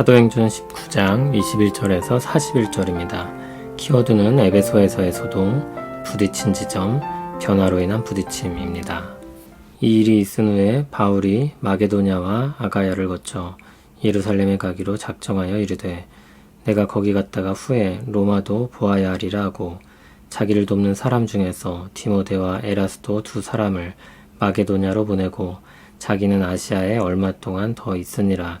사도행전 19장 21절에서 41절입니다. 키워드는 에베소에서의 소동, 부딪힌 지점, 변화로 인한 부딪힘입니다. 이 일이 있은 후에 바울이 마게도냐와 아가야를 거쳐 예루살렘에 가기로 작정하여 이르되 내가 거기 갔다가 후에 로마도 보아야 하리라 하고 자기를 돕는 사람 중에서 디모데와 에라스도 두 사람을 마게도냐로 보내고 자기는 아시아에 얼마 동안 더 있으니라.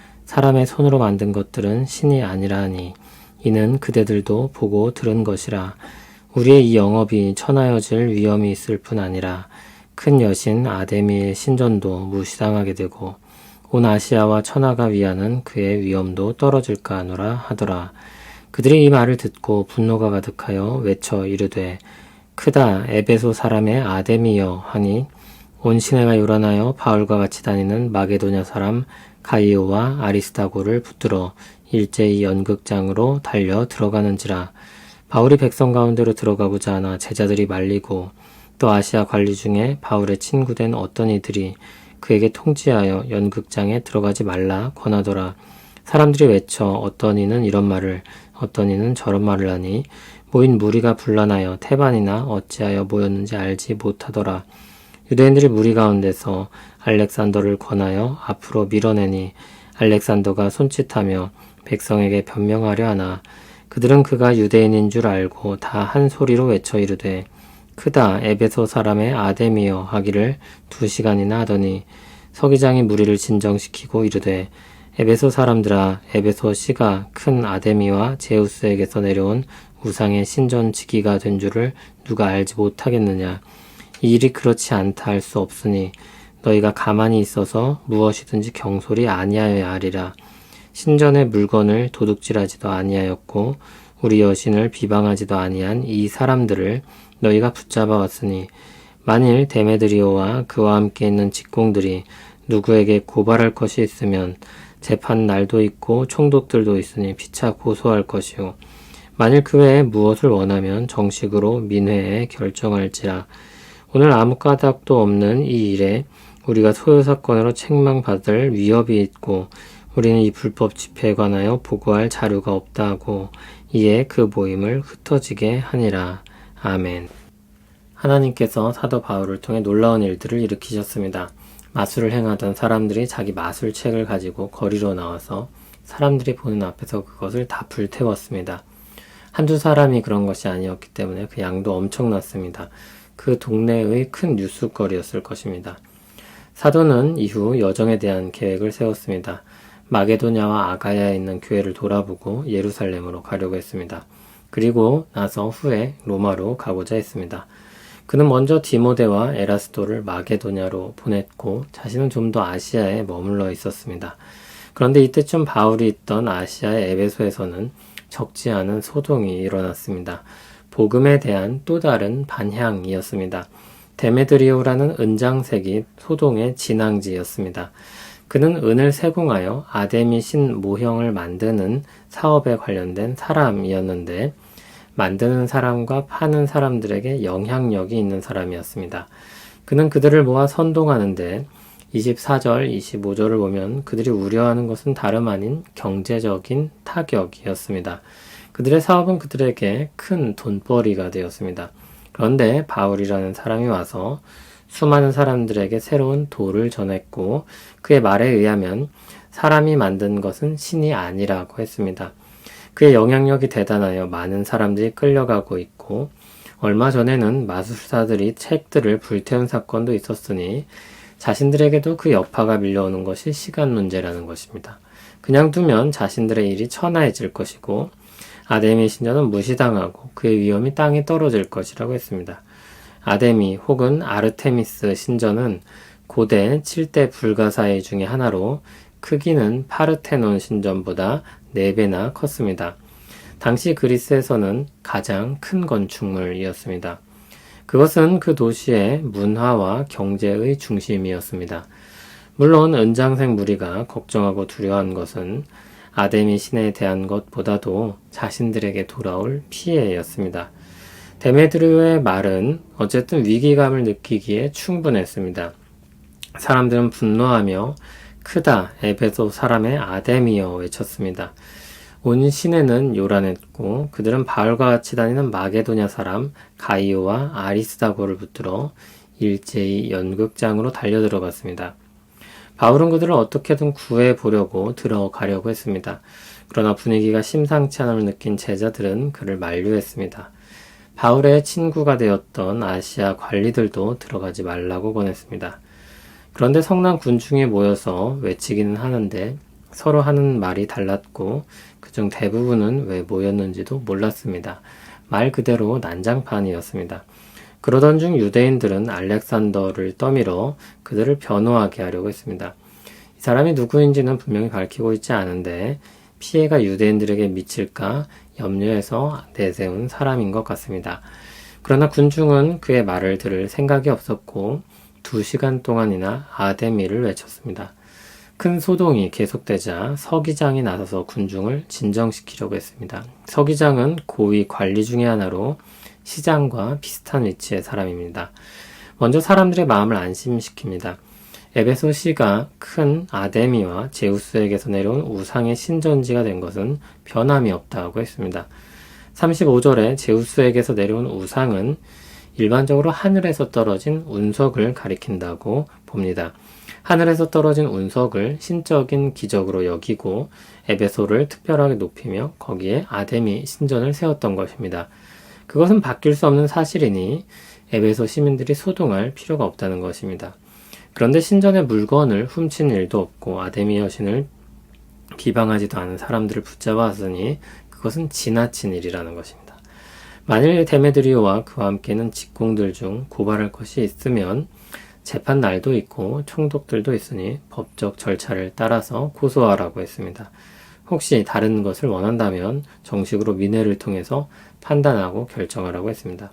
사람의 손으로 만든 것들은 신이 아니라 하니 이는 그대들도 보고 들은 것이라 우리의 이 영업이 천하여질 위험이 있을 뿐 아니라 큰 여신 아데미의 신전도 무시당하게 되고 온 아시아와 천하가 위하는 그의 위엄도 떨어질까 하노라 하더라. 그들이 이 말을 듣고 분노가 가득하여 외쳐 이르되 크다 에베소 사람의 아데미여 하니 온 시내가 요란하여 바울과 같이 다니는 마게도냐 사람 가이오와 아리스타고를 붙들어 일제히 연극장으로 달려 들어가는지라 바울이 백성 가운데로 들어가고자 하나 제자들이 말리고 또 아시아 관리 중에 바울의 친구된 어떤 이들이 그에게 통지하여 연극장에 들어가지 말라 권하더라. 사람들이 외쳐 어떤 이는 이런 말을 어떤 이는 저런 말을 하니 모인 무리가 분란하여 태반이나 어찌하여 모였는지 알지 못하더라. 유대인들이 무리 가운데서 알렉산더를 권하여 앞으로 밀어내니 알렉산더가 손짓하며 백성에게 변명하려 하나 그들은 그가 유대인인 줄 알고 다 한 소리로 외쳐 이르되 크다 에베소 사람의 아데미여 하기를 두 시간이나 하더니 서기장이 무리를 진정시키고 이르되 에베소 사람들아 에베소 시가 큰 아데미와 제우스에게서 내려온 우상의 신전 지기가 된 줄을 누가 알지 못하겠느냐 이 일이 그렇지 않다 할 수 없으니 너희가 가만히 있어서 무엇이든지 경솔이 아니하여야 하리라. 신전의 물건을 도둑질하지도 아니하였고 우리 여신을 비방하지도 아니한 이 사람들을 너희가 붙잡아 왔으니 만일 데메드리오와 그와 함께 있는 직공들이 누구에게 고발할 것이 있으면 재판 날도 있고 총독들도 있으니 피차 고소할 것이요. 만일 그 외에 무엇을 원하면 정식으로 민회에 결정할지라 오늘 아무 까닭도 없는 이 일에 우리가 소요 사건으로 책망받을 위협이 있고 우리는 이 불법 집회에 관하여 보고할 자료가 없다 하고 이에 그 모임을 흩어지게 하니라. 아멘. 하나님께서 사도 바울을 통해 놀라운 일들을 일으키셨습니다. 마술을 행하던 사람들이 자기 마술책을 가지고 거리로 나와서 사람들이 보는 앞에서 그것을 다 불태웠습니다. 한두 사람이 그런 것이 아니었기 때문에 그 양도 엄청났습니다. 그 동네의 큰 뉴스거리였을 것입니다. 사도는 이후 여정에 대한 계획을 세웠습니다. 마게도냐와 아가야에 있는 교회를 돌아보고 예루살렘으로 가려고 했습니다. 그리고 나서 후에 로마로 가고자 했습니다. 그는 먼저 디모데와 에라스도를 마게도냐로 보냈고 자신은 좀 더 아시아에 머물러 있었습니다. 그런데 이때쯤 바울이 있던 아시아의 에베소에서는 적지 않은 소동이 일어났습니다. 복음에 대한 또 다른 반향이었습니다. 데메드리오라는 은장색이 소동의 진앙지였습니다. 그는 은을 세공하여 아데미 신 모형을 만드는 사업에 관련된 사람이었는데 만드는 사람과 파는 사람들에게 영향력이 있는 사람이었습니다. 그는 그들을 모아 선동하는데 24절, 25절을 보면 그들이 우려하는 것은 다름 아닌 경제적인 타격이었습니다. 그들의 사업은 그들에게 큰 돈벌이가 되었습니다. 그런데 바울이라는 사람이 와서 수많은 사람들에게 새로운 도를 전했고 그의 말에 의하면 사람이 만든 것은 신이 아니라고 했습니다. 그의 영향력이 대단하여 많은 사람들이 끌려가고 있고 얼마 전에는 마술사들이 책들을 불태운 사건도 있었으니 자신들에게도 그 여파가 밀려오는 것이 시간 문제라는 것입니다. 그냥 두면 자신들의 일이 천하해질 것이고 아데미 신전은 무시당하고 그의 위험이 땅에 떨어질 것이라고 했습니다. 아데미 혹은 아르테미스 신전은 고대 7대 불가사의 중의 하나로 크기는 파르테논 신전보다 4배나 컸습니다. 당시 그리스에서는 가장 큰 건축물이었습니다. 그것은 그 도시의 문화와 경제의 중심이었습니다. 물론 은장색 무리가 걱정하고 두려워한 것은 아데미 신에 대한 것보다도 자신들에게 돌아올 피해였습니다. 데메드르의 말은 어쨌든 위기감을 느끼기에 충분했습니다. 사람들은 분노하며 크다 에베소 사람의 아데미여 외쳤습니다. 온 시내는 요란했고 그들은 바울과 같이 다니는 마게도냐 사람 가이오와 아리스다고를 붙들어 일제히 연극장으로 달려들어갔습니다. 바울은 그들을 어떻게든 구해 보려고 들어가려고 했습니다. 그러나 분위기가 심상치 않음을 느낀 제자들은 그를 만류했습니다. 바울의 친구가 되었던 아시아 관리들도 들어가지 말라고 권했습니다. 그런데 성난 군중이 모여서 외치기는 하는데 서로 하는 말이 달랐고 그중 대부분은 왜 모였는지도 몰랐습니다. 말 그대로 난장판이었습니다. 그러던 중 유대인들은 알렉산더를 떠밀어 그들을 변호하게 하려고 했습니다. 이 사람이 누구인지는 분명히 밝히고 있지 않은데 피해가 유대인들에게 미칠까 염려해서 내세운 사람인 것 같습니다. 그러나 군중은 그의 말을 들을 생각이 없었고 두 시간 동안이나 아데미를 외쳤습니다. 큰 소동이 계속되자 서기장이 나서서 군중을 진정시키려고 했습니다. 서기장은 고위 관리 중의 하나로 시장과 비슷한 위치의 사람입니다. 먼저 사람들의 마음을 안심시킵니다. 에베소 시가 큰 아데미와 제우스에게서 내려온 우상의 신전지가 된 것은 변함이 없다고 했습니다. 35절에 제우스에게서 내려온 우상은 일반적으로 하늘에서 떨어진 운석을 가리킨다고 봅니다. 하늘에서 떨어진 운석을 신적인 기적으로 여기고 에베소를 특별하게 높이며 거기에 아데미 신전을 세웠던 것입니다. 그것은 바뀔 수 없는 사실이니 에베소 시민들이 소동할 필요가 없다는 것입니다. 그런데 신전의 물건을 훔친 일도 없고 아데미 여신을 비방하지도 않은 사람들을 붙잡았으니 그것은 지나친 일이라는 것입니다. 만일 데메드리오와 그와 함께는 직공들 중 고발할 것이 있으면 재판 날도 있고 총독들도 있으니 법적 절차를 따라서 고소하라고 했습니다. 혹시 다른 것을 원한다면 정식으로 민회를 통해서 판단하고 결정하라고 했습니다.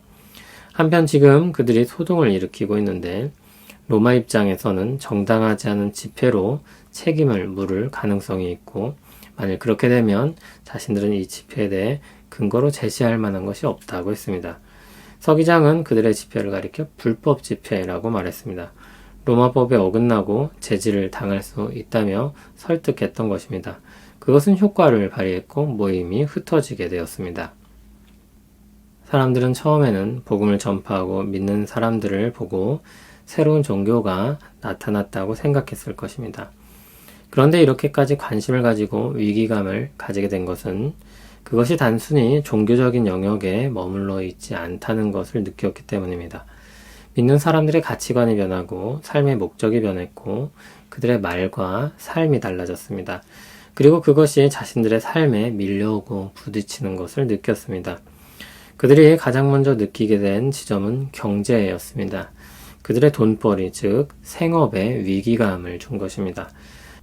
한편 지금 그들이 소동을 일으키고 있는데 로마 입장에서는 정당하지 않은 집회로 책임을 물을 가능성이 있고 만일 그렇게 되면 자신들은 이 집회에 대해 근거로 제시할 만한 것이 없다고 했습니다. 서기장은 그들의 집회를 가리켜 불법 집회라고 말했습니다. 로마법에 어긋나고 제지를 당할 수 있다며 설득했던 것입니다. 그것은 효과를 발휘했고 모임이 흩어지게 되었습니다. 사람들은 처음에는 복음을 전파하고 믿는 사람들을 보고 새로운 종교가 나타났다고 생각했을 것입니다. 그런데 이렇게까지 관심을 가지고 위기감을 가지게 된 것은 그것이 단순히 종교적인 영역에 머물러 있지 않다는 것을 느꼈기 때문입니다. 믿는 사람들의 가치관이 변하고 삶의 목적이 변했고 그들의 말과 삶이 달라졌습니다. 그리고 그것이 자신들의 삶에 밀려오고 부딪히는 것을 느꼈습니다. 그들이 가장 먼저 느끼게 된 지점은 경제였습니다. 그들의 돈벌이, 즉 생업에 위기감을 준 것입니다.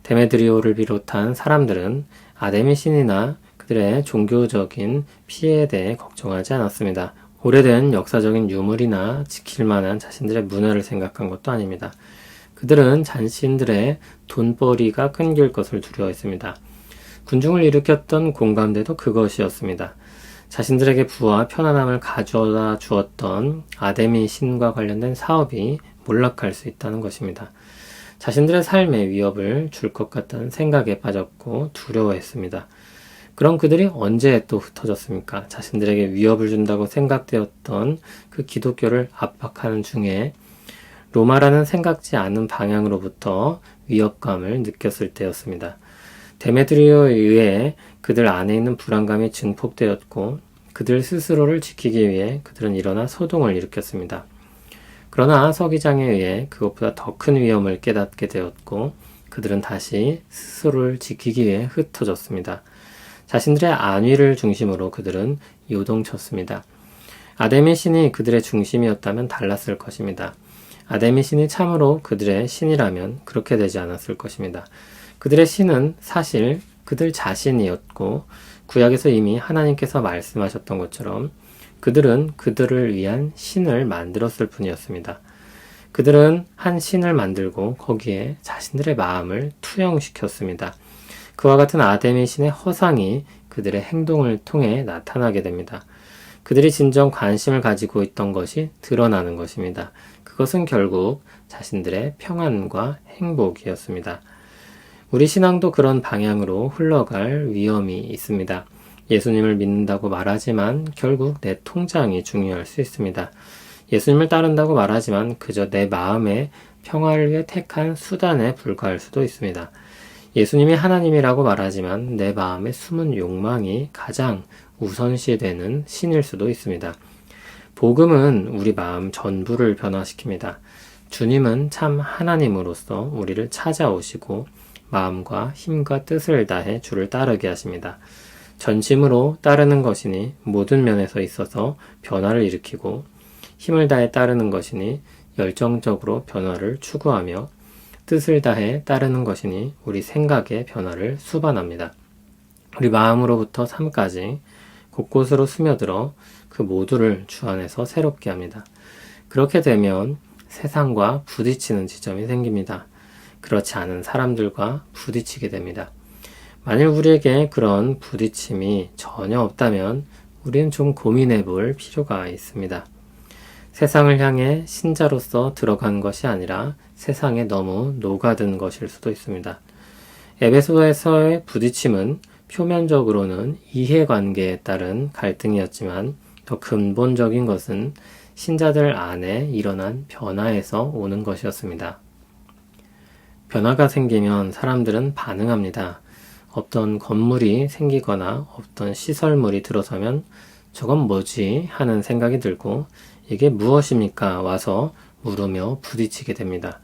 데메드리오를 비롯한 사람들은 아데미 신이나 그들의 종교적인 피해에 대해 걱정하지 않았습니다. 오래된 역사적인 유물이나 지킬 만한 자신들의 문화를 생각한 것도 아닙니다. 그들은 자신들의 돈벌이가 끊길 것을 두려워했습니다. 군중을 일으켰던 공감대도 그것이었습니다. 자신들에게 부와 편안함을 가져다 주었던 아데미 신과 관련된 사업이 몰락할 수 있다는 것입니다. 자신들의 삶에 위협을 줄 것 같다는 생각에 빠졌고 두려워했습니다. 그럼 그들이 언제 또 흩어졌습니까? 자신들에게 위협을 준다고 생각되었던 그 기독교를 압박하는 중에 로마라는 생각지 않은 방향으로부터 위협감을 느꼈을 때였습니다. 데메드리오에 의해 그들 안에 있는 불안감이 증폭되었고 그들 스스로를 지키기 위해 그들은 일어나 소동을 일으켰습니다. 그러나 서기장에 의해 그것보다 더 큰 위험을 깨닫게 되었고 그들은 다시 스스로를 지키기 위해 흩어졌습니다. 자신들의 안위를 중심으로 그들은 요동쳤습니다. 아데미 신이 그들의 중심이었다면 달랐을 것입니다. 아데미 신이 참으로 그들의 신이라면 그렇게 되지 않았을 것입니다. 그들의 신은 사실 그들 자신이었고 구약에서 이미 하나님께서 말씀하셨던 것처럼 그들은 그들을 위한 신을 만들었을 뿐이었습니다. 그들은 한 신을 만들고 거기에 자신들의 마음을 투영시켰습니다. 그와 같은 아데미 신의 허상이 그들의 행동을 통해 나타나게 됩니다. 그들이 진정 관심을 가지고 있던 것이 드러나는 것입니다. 그것은 결국 자신들의 평안과 행복이었습니다. 우리 신앙도 그런 방향으로 흘러갈 위험이 있습니다. 예수님을 믿는다고 말하지만 결국 내 통장이 중요할 수 있습니다. 예수님을 따른다고 말하지만 그저 내 마음의 평화를 위해 택한 수단에 불과할 수도 있습니다. 예수님이 하나님이라고 말하지만 내 마음의 숨은 욕망이 가장 우선시되는 신일 수도 있습니다. 복음은 우리 마음 전부를 변화시킵니다. 주님은 참 하나님으로서 우리를 찾아오시고 마음과 힘과 뜻을 다해 주를 따르게 하십니다. 전심으로 따르는 것이니 모든 면에서 있어서 변화를 일으키고 힘을 다해 따르는 것이니 열정적으로 변화를 추구하며 뜻을 다해 따르는 것이니 우리 생각의 변화를 수반합니다. 우리 마음으로부터 삶까지 곳곳으로 스며들어 그 모두를 주 안에서 새롭게 합니다. 그렇게 되면 세상과 부딪히는 지점이 생깁니다. 그렇지 않은 사람들과 부딪히게 됩니다. 만일 우리에게 그런 부딪힘이 전혀 없다면 우리는 좀 고민해 볼 필요가 있습니다. 세상을 향해 신자로서 들어간 것이 아니라 세상에 너무 녹아든 것일 수도 있습니다. 에베소에서의 부딪힘은 표면적으로는 이해관계에 따른 갈등이었지만 더 근본적인 것은 신자들 안에 일어난 변화에서 오는 것이었습니다. 변화가 생기면 사람들은 반응합니다. 어떤 건물이 생기거나 어떤 시설물이 들어서면 저건 뭐지? 하는 생각이 들고 이게 무엇입니까? 와서 물으며 부딪히게 됩니다.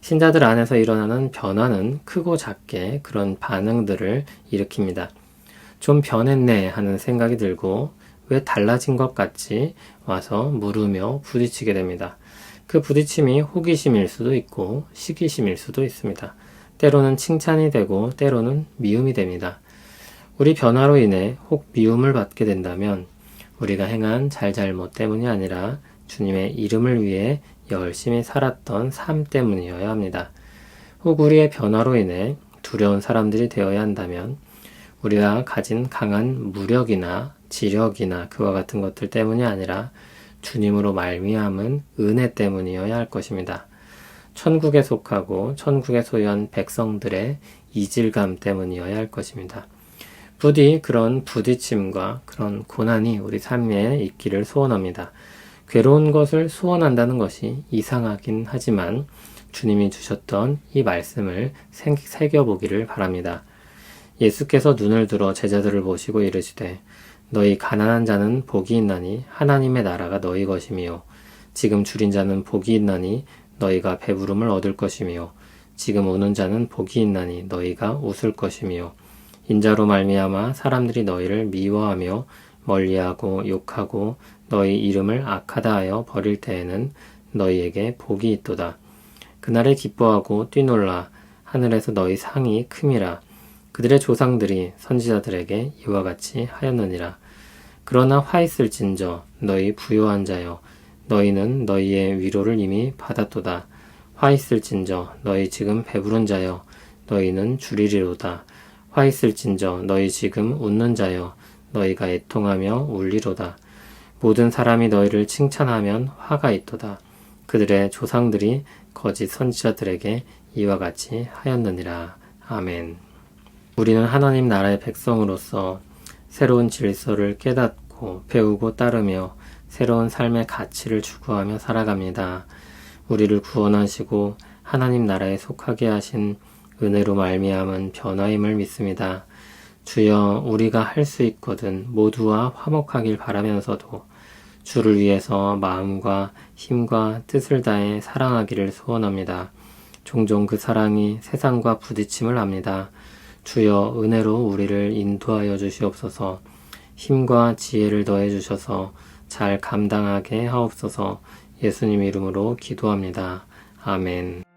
신자들 안에서 일어나는 변화는 크고 작게 그런 반응들을 일으킵니다. 좀 변했네 하는 생각이 들고 왜 달라진 것 같지 와서 물으며 부딪히게 됩니다. 그 부딪힘이 호기심일 수도 있고 시기심일 수도 있습니다. 때로는 칭찬이 되고 때로는 미움이 됩니다. 우리 변화로 인해 혹 미움을 받게 된다면 우리가 행한 잘잘못 때문이 아니라 주님의 이름을 위해 열심히 살았던 삶 때문이어야 합니다. 혹 우리의 변화로 인해 두려운 사람들이 되어야 한다면 우리가 가진 강한 무력이나 지력이나 그와 같은 것들 때문이 아니라 주님으로 말미암은 은혜 때문이어야 할 것입니다. 천국에 속하고 천국에 소유한 백성들의 이질감 때문이어야 할 것입니다. 부디 그런 부딪힘과 그런 고난이 우리 삶에 있기를 소원합니다. 괴로운 것을 소원한다는 것이 이상하긴 하지만 주님이 주셨던 이 말씀을 새겨보기를 바랍니다. 예수께서 눈을 들어 제자들을 보시고 이르시되 너희 가난한 자는 복이 있나니 하나님의 나라가 너희 것이며 지금 줄인 자는 복이 있나니 너희가 배부름을 얻을 것이며 지금 우는 자는 복이 있나니 너희가 웃을 것이며 인자로 말미암아 사람들이 너희를 미워하며 멀리하고 욕하고 너희 이름을 악하다 하여 버릴 때에는 너희에게 복이 있도다. 그날에 기뻐하고 뛰놀라 하늘에서 너희 상이 큼이라 그들의 조상들이 선지자들에게 이와 같이 하였느니라. 그러나 화 있을진저 너희 부요한 자여 너희는 너희의 위로를 이미 받았도다. 화 있을진저 너희 지금 배부른 자여 너희는 줄이리로다. 화 있을진저 너희 지금 웃는 자여 너희가 애통하며 울리로다. 모든 사람이 너희를 칭찬하면 화가 있도다. 그들의 조상들이 거짓 선지자들에게 이와 같이 하였느니라. 아멘. 우리는 하나님 나라의 백성으로서 새로운 질서를 깨닫고 배우고 따르며 새로운 삶의 가치를 추구하며 살아갑니다. 우리를 구원하시고 하나님 나라에 속하게 하신 은혜로 말미암은 변화임을 믿습니다. 주여 우리가 할 수 있거든 모두와 화목하길 바라면서도 주를 위해서 마음과 힘과 뜻을 다해 사랑하기를 소원합니다. 종종 그 사랑이 세상과 부딪힘을 합니다. 주여 은혜로 우리를 인도하여 주시옵소서 힘과 지혜를 더해 주셔서 잘 감당하게 하옵소서 예수님 이름으로 기도합니다. 아멘.